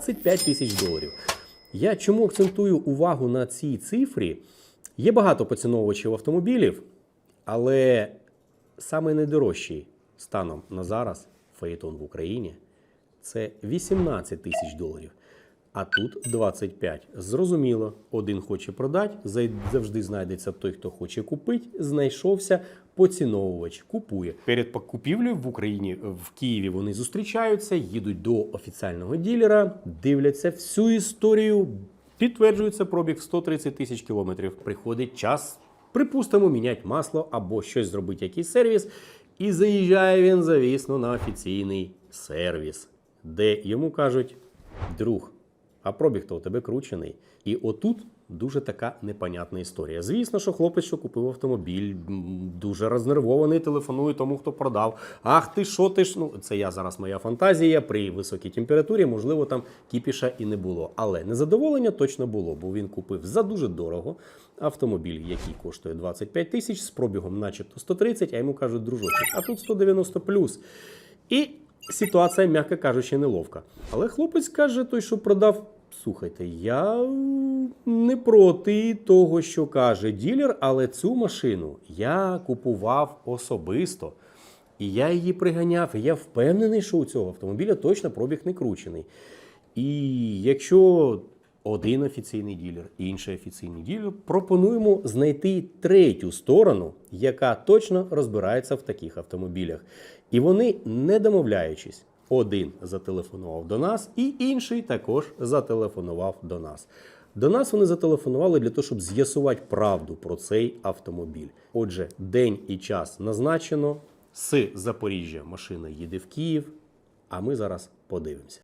25 тисяч доларів. Я чому акцентую увагу на цій цифрі? Є багато поціновувачів автомобілів, але саме найдорожчий станом на зараз фаєтон в Україні це 18 тисяч доларів. А тут 25. Зрозуміло, один хоче продати, завжди знайдеться той, хто хоче купити. Знайшовся поціновувач, купує. Перед купівлею в Україні в Києві вони зустрічаються, їдуть до офіціального ділера, дивляться всю історію, підтверджується пробіг в 130 тисяч кілометрів. Приходить час, припустимо, міняти масло або щось зробити, якийсь сервіс. І заїжджає він, завісно, на офіційний сервіс, де йому кажуть: друг, а пробіг то у тебе кручений. І отут дуже така непонятна історія. Звісно, що хлопець, що купив автомобіль, дуже рознервований, телефонує тому, хто продав. Ах ти що ти ж? Ну, це я зараз моя фантазія. При високій температурі, можливо, там кіпіша і не було. Але незадоволення точно було, бо він купив за дуже дорого автомобіль, який коштує 25 тисяч з пробігом, начебто 130, а йому кажуть, дружочок, а тут 190 плюс. І ситуація, м'яко кажучи, неловка. Але хлопець каже, той, що продав. Слухайте, я не проти того, що каже ділер, але цю машину я купував особисто. І я її приганяв. І я впевнений, що у цього автомобіля точно пробіг не кручений. І якщо один офіційний ділер, інший офіційний ділер, пропонуємо знайти третю сторону, яка точно розбирається в таких автомобілях. І вони, не домовляючись, один зателефонував до нас, і інший також зателефонував до нас. До нас вони зателефонували для того, щоб з'ясувати правду про цей автомобіль. Отже, день і час назначено. З Запоріжжя машина їде в Київ, а ми зараз подивимося.